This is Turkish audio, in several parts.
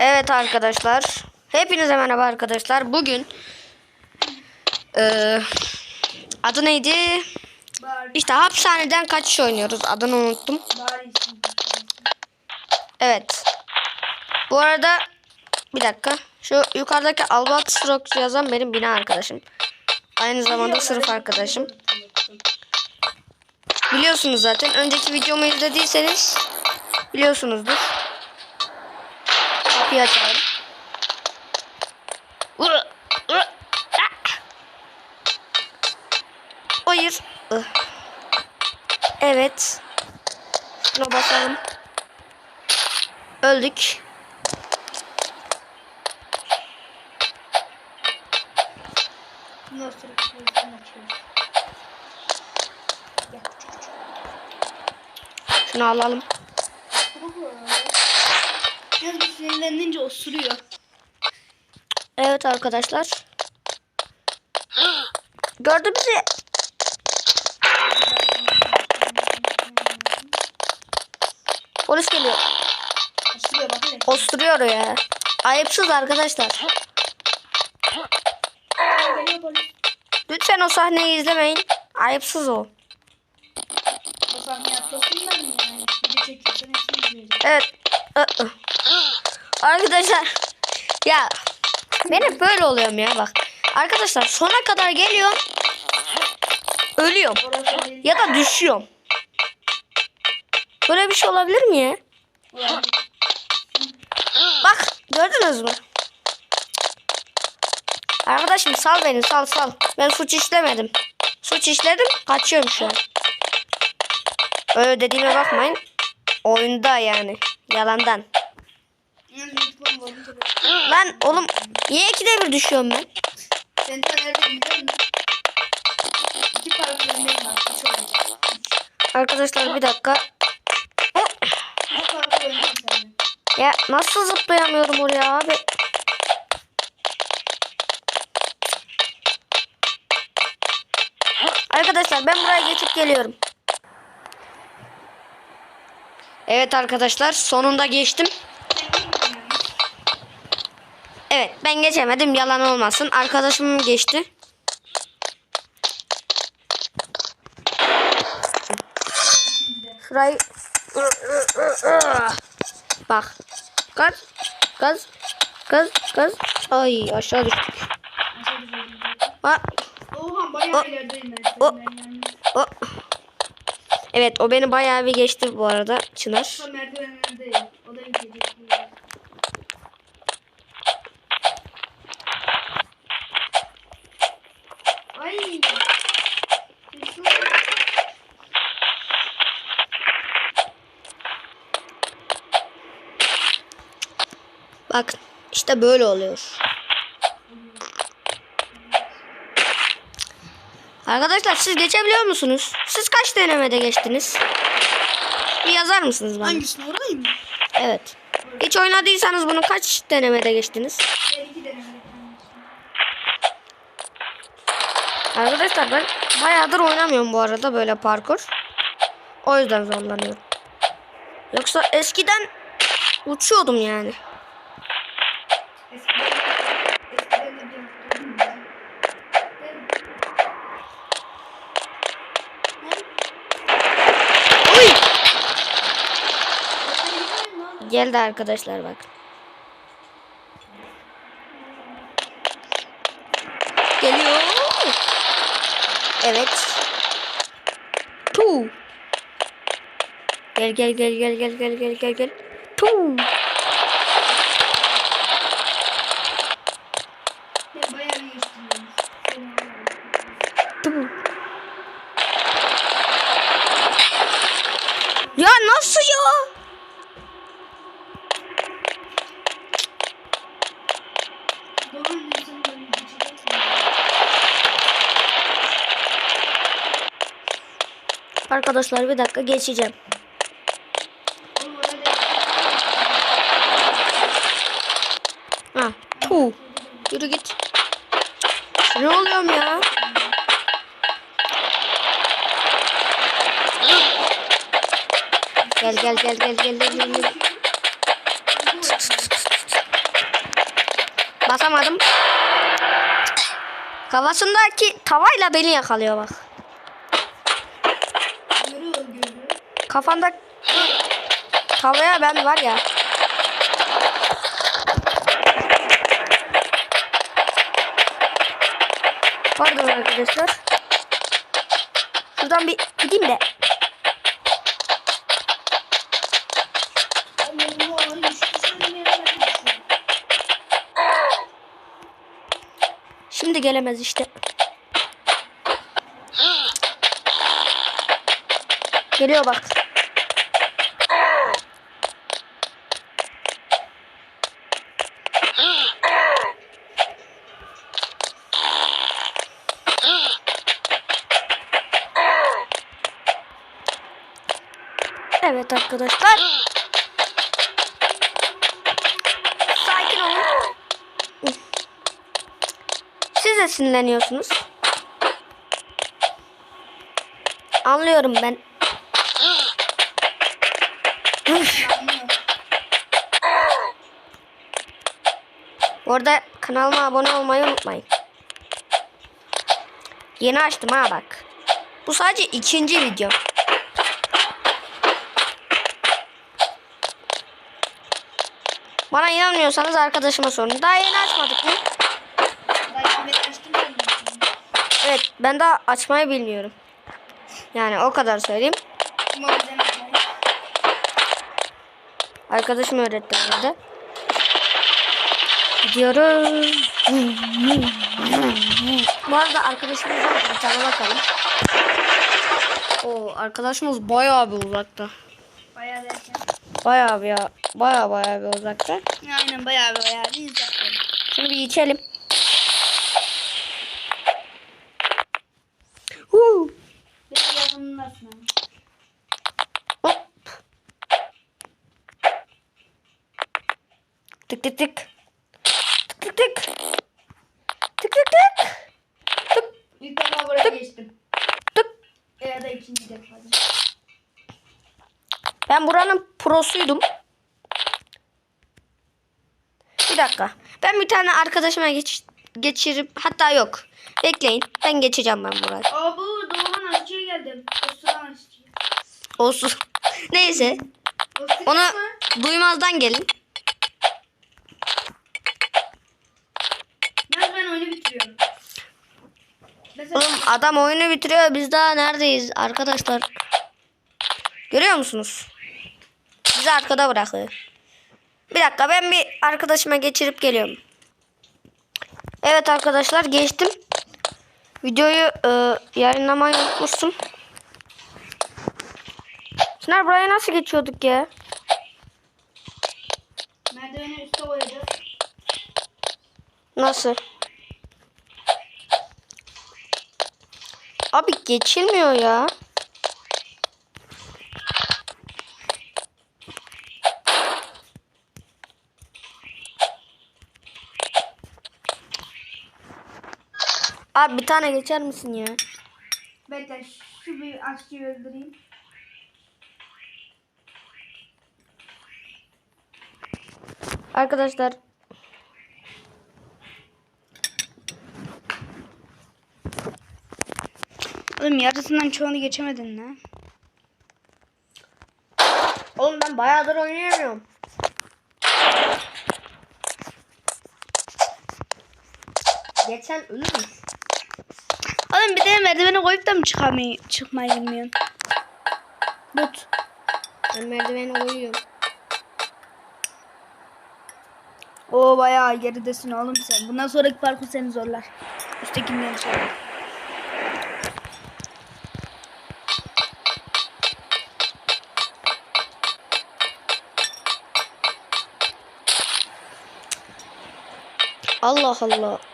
Evet arkadaşlar. Hepinize merhaba arkadaşlar. Bugün eee adı neydi? Bari, İşte hapishaneden kaçış oynuyoruz. Adını unuttum. bari. Evet. Bu arada bir dakika. Şu yukarıdaki Albat Rock yazan benim bina arkadaşım. Aynı zamanda sınıf arkadaşım. Biliyorsunuz zaten. Önceki videomu izlediyseniz biliyorsunuzdur kapıyı açalım. Hayır. Evet. Şuna basalım. Öldük. Şunu alalım. Biraz sinirlenince osuruyor. Evet arkadaşlar. Gördü bizi. Polis geliyor. Osuruyor, Osuruyor ya. Ayıpsız arkadaşlar. Lütfen o sahneyi izlemeyin. Ayıpsız o. Evet. Arkadaşlar. Ya. Benim böyle oluyorum ya bak. Arkadaşlar sona kadar geliyorum. Ölüyorum. Ya da düşüyorum. Böyle bir şey olabilir mi ya? Bak gördünüz mü? Arkadaşım sal beni sal sal. Ben suç işlemedim. Suç işledim kaçıyorum şu an. Öyle dediğime bakmayın. Oyunda yani. Yalandan. Lan oğlum niye ikide bir düşüyorum ben? Sen biliyor musun? İki parkurundayım. Arkadaşlar bir dakika. Ya nasıl zıplayamıyorum oraya abi? Arkadaşlar ben buraya geçip geliyorum. Evet arkadaşlar sonunda geçtim. Evet ben geçemedim yalan olmasın. Arkadaşım geçti. Şurayı Bak. Gaz. Gaz. Gaz. Gaz. Ay aşağı düştük. Bak. Oha bayağı O- ilerideyim ben. o-. O. Evet o beni bayağı bir geçti bu arada Çınar. Tam merdivenlerdeyim. O da gidecek. buraya. Ay. Şu- Bak işte böyle oluyor. Arkadaşlar siz geçebiliyor musunuz? Siz kaç denemede geçtiniz? Bir yazar mısınız bana? Hangisini orayı mı? Evet. Hiç oynadıysanız bunu kaç denemede geçtiniz? Ben iki denemede Arkadaşlar ben bayağıdır oynamıyorum bu arada böyle parkur. O yüzden zorlanıyorum. Yoksa eskiden uçuyordum yani. Eskiden, eskiden de bir yaptım. Uy! Geldi arkadaşlar bak. Geliyor. Evet. Tu. Gel gel gel gel gel gel gel gel gel. Tu. Ya nasıl ya? Arkadaşlar bir dakika geçeceğim. Ha. Tu. Yürü git. Ne oluyorum ya? Gel gel gel gel gel gel. gel. Basamadım. Kafasındaki tavayla beni yakalıyor bak. Görüyor görüyor. Kafanda tavaya ben var ya. Pardon arkadaşlar. Şuradan bir gideyim de. Şimdi gelemez işte. Geliyor bak. Evet arkadaşlar. Sakin olun. Siz de sinirleniyorsunuz. Anlıyorum ben. Bu arada kanalıma abone olmayı unutmayın. Yeni açtım ha bak. Bu sadece ikinci video. Bana inanmıyorsanız arkadaşıma sorun. Daha yeni açmadık mı? Evet ben. Daha açmayı bilmiyorum. Yani o kadar söyleyeyim. Var. Arkadaşım öğretti da. Gidiyoruz. Bu arada arkadaşımızdan bir tane bakalım. Oo, arkadaşımız bayağı bir uzakta. Bayağı derken. Bayağı bir ya. Bayağı bayağı bir uzakta. Aynen bayağı bayağı bir uzakta. Şimdi bir içelim. Huu. Hop. Tık tık tık. Tık tık tık. Tık tık tık. Tık İlk defa buraya geçtim. tık. Ya da ikinci defa. Ben buranın prosuydum. Bir dakika. Ben bir tane arkadaşıma geç, geçirip hatta yok. Bekleyin. Ben geçeceğim ben burayı. Aa bu doğudan aşçıya geldim. Osuran aşçıya. Olsun. Neyse. Osuran mı? duymazdan gelin. Ben ben oyunu bitiriyorum. Mesela Oğlum adam oyunu bitiriyor. Biz daha neredeyiz arkadaşlar? Görüyor musunuz? Bizi arkada bırakıyor. Bir dakika ben bir arkadaşıma geçirip geliyorum. Evet arkadaşlar geçtim. Videoyu e, yayınlamayı unutmuşsun. Çınar buraya nasıl geçiyorduk ya? merdiveni üstte koyacağız. Nasıl? Abi geçilmiyor ya. Abi bir tane geçer misin ya? Bekle şu bir aşçıyı öldüreyim. Arkadaşlar Oğlum yarısından çoğunu geçemedin lan. Oğlum ben bayağıdır oynayamıyorum. Geçen ölür müsün? Oğlum bir de merdiveni koyup da mı çıkamayı, çıkmayı bilmiyorsun? Tut. Ben merdiveni koyuyorum. Oo bayağı geridesin oğlum sen. Bundan sonraki parkur seni zorlar. Üsttekinden sonra. Allah Allah.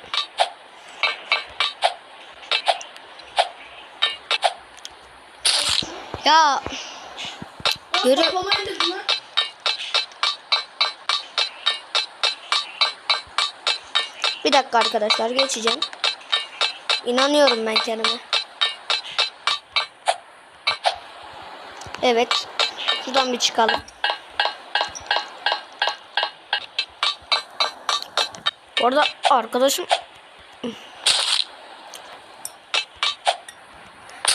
Ya Yürü. bir dakika arkadaşlar geçeceğim. İnanıyorum ben kendime. Evet. Şuradan bir çıkalım. Orada arkadaşım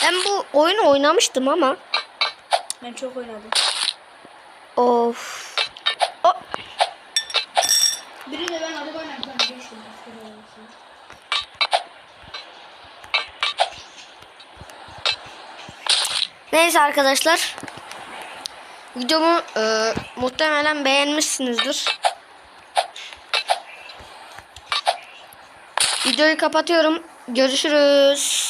ben bu oyunu oynamıştım ama Ben çok oynadım. of. O, Biri de ben. Neyse arkadaşlar. Videomu e, muhtemelen beğenmişsinizdir. Videoyu kapatıyorum. Görüşürüz.